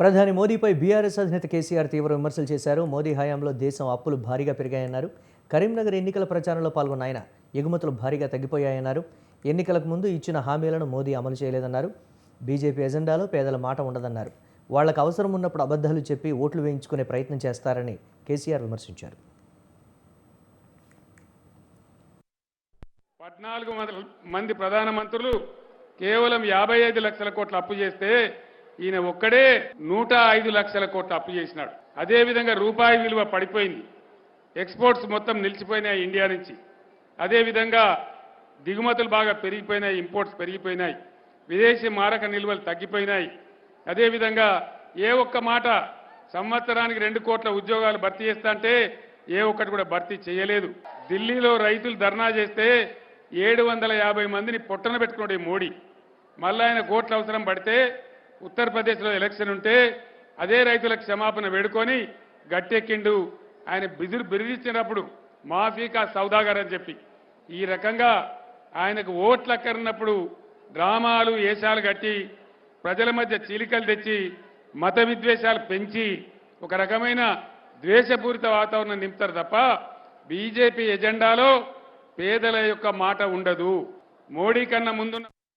ప్రధాని మోదీపై బీఆర్ఎస్ అధినేత కేసీఆర్ తీవ్ర విమర్శలు చేశారు. మోదీ హయాంలో దేశం అప్పులు భారీగా పెరిగాయన్నారు. కరీంనగర్ ఎన్నికల ప్రచారంలో పాల్గొన్న ఆయన ఎగుమతులు భారీగా తగ్గిపోయాయన్నారు. ఎన్నికలకు ముందు ఇచ్చిన హామీలను మోదీ అమలు చేయలేదన్నారు. బీజేపీ ఎజెండాలో పేదల మాట ఉండదన్నారు. వాళ్ళకు అవసరం ఉన్నప్పుడు అబద్ధాలు చెప్పి ఓట్లు వేయించుకునే ప్రయత్నం చేస్తారని కేసీఆర్ విమర్శించారు. పద్నాలుగు మంది ప్రధానమంత్రులు కేవలం యాభై ఐదు లక్షల కోట్ల అప్పు చేస్తే ఈయన ఒక్కడే నూట ఐదు లక్షల కోట్లు అప్పు చేసినాడు. అదేవిధంగా రూపాయి విలువ పడిపోయింది. ఎక్స్పోర్ట్స్ మొత్తం నిలిచిపోయినాయి ఇండియా నుంచి. అదేవిధంగా దిగుమతులు బాగా పెరిగిపోయినాయి ఇంపోర్ట్స్ పెరిగిపోయినాయి. విదేశీ మారక నిల్వలు తగ్గిపోయినాయి. అదేవిధంగా ఏ ఒక్క మాట సంవత్సరానికి రెండు కోట్ల ఉద్యోగాలు భర్తీ చేస్తాంటే ఏ ఒక్కటి కూడా భర్తీ చేయలేదు. ఢిల్లీలో రైతులు ధర్నా చేస్తే ఏడు వందల యాభై మందిని పొట్టన పెట్టుకున్నాడు ఈ మోడీ. మళ్ళా ఆయన కోట్ల అవసరం పడితే ఉత్తరప్రదేశ్లో ఎలక్షన్ ఉంటే అదే రైతులకు క్షమాపణ వేడుకొని గట్టెక్కిండు. ఆయన బిదురు బిరిదిచ్చినప్పుడు మాఫీకా సౌదాగర్ అని చెప్పి. ఈ రకంగా ఆయనకు ఓట్లక్కరినప్పుడు డ్రామాలు వేషాలు కట్టి ప్రజల మధ్య చీలికలు తెచ్చి మత విద్వేషాలు పెంచి ఒక రకమైన ద్వేషపూరిత వాతావరణం నింపుతారు తప్ప బీజేపీ ఎజెండాలో పేదల యొక్క మాట ఉండదు. మోడీ కన్నా ముందున్న